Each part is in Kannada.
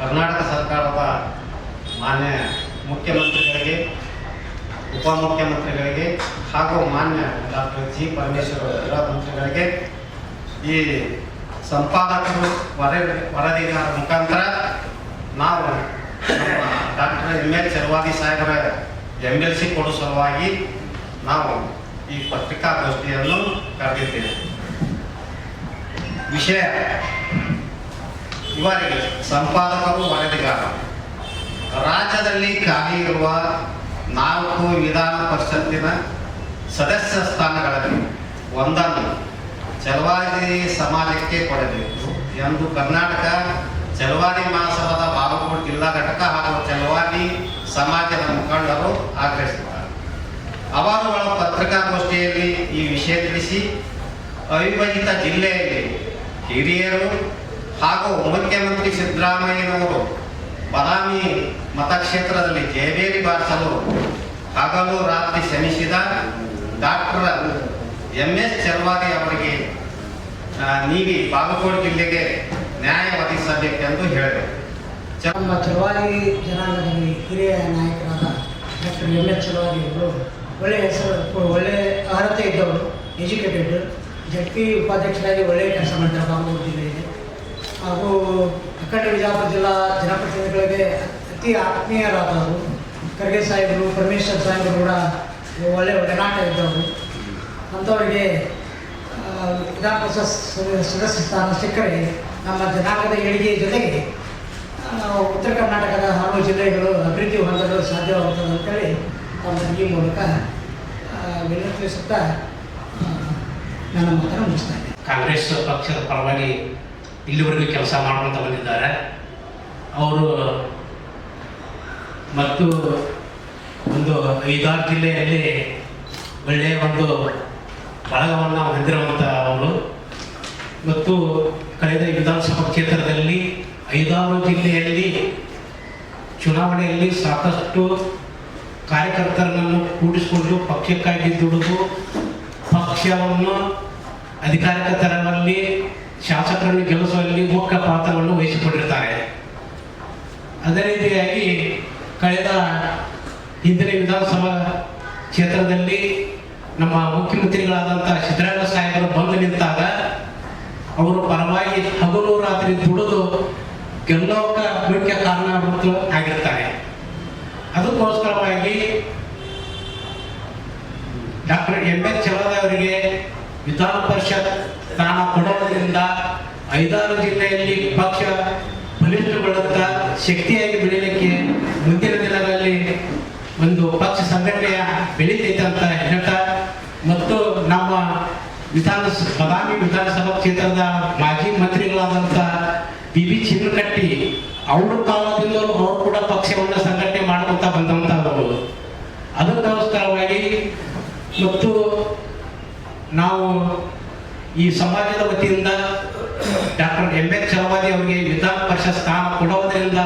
ಕರ್ನಾಟಕ ಸರ್ಕಾರದ ಮಾನ್ಯ ಮುಖ್ಯಮಂತ್ರಿಗಳಿಗೆ, ಉಪಮುಖ್ಯಮಂತ್ರಿಗಳಿಗೆ ಹಾಗೂ ಮಾನ್ಯ ಡಾಕ್ಟರ್ ಜಿ ಪರಮೇಶ್ವರ್ ಮಂತ್ರಿಗಳಿಗೆ ಈ ಸಂಪಾದಕರು ವರದಿ ವರದಿಗಾರ ಮುಖಾಂತರ ನಾವು ಡಾಕ್ಟರ್ ಎಂ ಎಲ್ ಚರ್ವಾದಿ ಸಾಹೇಬರ ಎಂ ಎಲ್ ಸಿ ಕೊಡೋ ಸಲುವಾಗಿ ನಾವು ಈ ಪತ್ರಿಕಾಗೋಷ್ಠಿಯನ್ನು ಕರೆದಿದ್ದೇವೆ. ವಿಷಯ ಇವರಿಗೆ ಸಂಪಾದಕರು ವರದಿಗಾರರು ರಾಜ್ಯದಲ್ಲಿ ಖಾಲಿ ಇರುವ ನಾಲ್ಕು ವಿಧಾನ ಪರಿಷತ್ತಿನ ಸದಸ್ಯ ಸ್ಥಾನಗಳಲ್ಲಿ ಒಂದನ್ನು ಚಲವಾದಿ ಸಮಾಜಕ್ಕೆ ಕೊಡಬೇಕು ಎಂದು ಕರ್ನಾಟಕ ಚಲವಾದಿ ಮಹಾಸಭಾದ ಬಾಗಲಕೋಟೆ ಜಿಲ್ಲಾ ಘಟಕ ಹಾಗೂ ಚಲವಾದಿ ಸಮಾಜದ ಮುಖಂಡರು ಆಗ್ರಹಿಸಿದ್ದಾರೆ. ಅವರುಗಳ ಪತ್ರಿಕಾಗೋಷ್ಠಿಯಲ್ಲಿ ಈ ವಿಷಯ ತಿಳಿಸಿ, ಅವಿಭಜಿತ ಜಿಲ್ಲೆಯಲ್ಲಿ ಹಿರಿಯರು ಹಾಗೂ ಮುಖ್ಯಮಂತ್ರಿ ಸಿದ್ದರಾಮಯ್ಯನವರು ಬದಾಮಿ ಮತಕ್ಷೇತ್ರದಲ್ಲಿ ಜಯಬೇರಿ ಬಾರಿಸಲು ಹಗಲು ರಾತ್ರಿ ಶ್ರಮಿಸಿದ ಡಾಕ್ಟರ್ ಎಂ ಎಸ್ ಚರ್ವಾದಿ ಅವರಿಗೆ ನೀಡಿ ಬಾಗಲಕೋಟೆ ಜಿಲ್ಲೆಗೆ ನ್ಯಾಯ ಒದಗಿಸಬೇಕೆಂದು ಹೇಳಿದರು. ನಮ್ಮ ಚರ್ವಾದಿ ಜನಾಂಗದಲ್ಲಿ ಹಿರಿಯ ನಾಯಕರಾದ ಡಾಕ್ಟರ್ ಎಂ ಎಚ್ ಚರ್ವಾದಿ ಅವರು ಒಳ್ಳೆಯ ಹೆಸರು ಒಳ್ಳೆಯ ಅರ್ಹತೆ ಇದ್ದವರು, ಎಜುಕೇಟೆಡ್, ಜಡ್ ಪಿ ಉಪಾಧ್ಯಕ್ಷರಾಗಿ ಒಳ್ಳೆಯ ಕೆಲಸ ಮಾಡಿದ್ದಾರೆ ಬಾಗಲಕೋಟೆ ಜಿಲ್ಲೆಯಲ್ಲಿ. ಹಾಗೂ ಅಖಂಡ ವಿಜಾಪುರ ಜಿಲ್ಲಾ ಜನಪ್ರತಿನಿಧಿಗಳಿಗೆ ಅತಿ ಆತ್ಮೀಯರಾದವರು. ಖರ್ಗೆ ಸಾಹೇಬರು, ಪರಮೇಶ್ವರ್ ಸಾಹೇಬರು ಕೂಡ ಒಳ್ಳೆಯ ಒಡನಾಟ ಇದ್ದವರು. ಅಂಥವರಿಗೆ ವಿಧಾನಪರಿಷತ್ ವಿಧಾನ ಪರಿಷತ್ ಸದಸ್ಯ ಸ್ಥಾನ ಸಿಕ್ಕರೆ ನಮ್ಮ ಜನಾಂಗದ ಏಳಿಗೆಯ ಜೊತೆಗೆ ಉತ್ತರ ಕರ್ನಾಟಕದ ಹಲವು ಜಿಲ್ಲೆಗಳು ಅಭಿವೃದ್ಧಿ ಹೊಂದಲು ಸಾಧ್ಯವಾಗುತ್ತದೆ ಅಂತೇಳಿ ತಮ್ಮ ಈ ಮೂಲಕ ವಿನಂತಿಸುತ್ತಾ ನನ್ನ ಮಾತನ್ನು ಮುಗಿಸ್ತಾ ಇದ್ದೇನೆ. ಕಾಂಗ್ರೆಸ್ ಪಕ್ಷದ ಪರವಾಗಿ ಇಲ್ಲಿವರೆಗೂ ಕೆಲಸ ಮಾಡ್ಕೊಳ್ತಾ ಬಂದಿದ್ದಾರೆ. ಅವರು, ಮತ್ತು ಒಂದು ಐದಾರು ಜಿಲ್ಲೆಯಲ್ಲಿ ಒಳ್ಳೆಯ ಒಂದು ಬಳಗವನ್ನು ಹೊಂದಿರುವಂಥ ಅವರು. ಮತ್ತು ಕಳೆದ ವಿಧಾನಸಭಾ ಕ್ಷೇತ್ರದಲ್ಲಿ ಐದಾರು ಜಿಲ್ಲೆಯಲ್ಲಿ ಚುನಾವಣೆಯಲ್ಲಿ ಸಾಕಷ್ಟು ಕಾರ್ಯಕರ್ತರನ್ನು ಕೂಡಿಸಿಕೊಂಡು ಪಕ್ಷಕ್ಕಾಗಿ ದುಡಿದು ಪಕ್ಷವನ್ನು ಅಧಿಕಾರಕ್ಕೆ ತರುವಲ್ಲಿ ಶಾಸಕರನ್ನು ಗೆಲ್ಲಿಸುವಲ್ಲಿ ಮುಖ್ಯ ಪಾತ್ರವನ್ನು ವಹಿಸಿಕೊಂಡಿರ್ತಾರೆ. ಅದೇ ರೀತಿಯಾಗಿ ಕಳೆದ ಹಿಂದಿನ ವಿಧಾನಸಭಾ ಕ್ಷೇತ್ರದಲ್ಲಿ ನಮ್ಮ ಮುಖ್ಯಮಂತ್ರಿಗಳಾದಂಥ ಸಿದ್ದರಾಮಯ್ಯ ಸಾಹೇಬರು ಬಂದು ನಿಂತಾಗ ಅವರು ಪರವಾಗಿ ಹಗಲು ರಾತ್ರಿ ದುಡಿದು ಗೆಲ್ಲೋಕ ಮುಖ್ಯ ಕಾರಣಭೂತರು ಆಗಿರ್ತಾರೆ. ಅದಕ್ಕೋಸ್ಕರವಾಗಿ ಡಾಕ್ಟರ್ ಎಂ ಎಸ್ ಚಲದ ಅವರಿಗೆ ವಿಧಾನ ಪರಿಷತ್ ಸ್ಥಾನ ಕೊಡೋದ್ರಿಂದ ಐದಾರು ಜಿಲ್ಲೆಯಲ್ಲಿ ಪಕ್ಷ ಬಲಿಷ್ಠಗೊಳ್ಳುತ್ತಾ ಶಕ್ತಿಯಾಗಿ ಬೆಳೀಲಿಕ್ಕೆ ಮುಂದಿನ ದಿನಗಳಲ್ಲಿ ಒಂದು ಪಕ್ಷ ಸಂಘಟನೆಯ ಬೆಳೀತೈತೆ ಅಂತ ಹೇಳ್ತಾ ಮತ್ತು ನಮ್ಮ ವಿಧಾನ ಬದಾಮಿ ವಿಧಾನಸಭಾ ಕ್ಷೇತ್ರದ ಮಾಜಿ ಮಂತ್ರಿಗಳಾದಂಥ ಬಿ ಬಿ ಚಿನ್ನಕಟ್ಟಿ ಅವ್ರ ಕಾಲದಿಂದಲೂ ಅವರು ಕೂಡ ಪಕ್ಷವನ್ನು ಸಂಘಟನೆ ಮಾಡುವಂತ ಬಂದಂಥವರು ಅದಕ್ಕೋಸ್ಕರವಾಗಿ ಮತ್ತು ನಾವು ಈ ಸಮಾಜದ ವತಿಯಿಂದ ಡಾಕ್ಟರ್ ಎಂ ಎಚ್ ಚಲವಾದಿ ಅವರಿಗೆ ವಿಧಾನ ಪರಿಷತ್ ಸ್ಥಾನ ಕೊಡೋದ್ರಿಂದ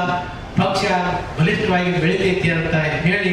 ಪಕ್ಷ ಬಲಿಷ್ಠವಾಗಿ ಬೆಳಿತೈತಿ ಅಂತ ಹೇಳಿ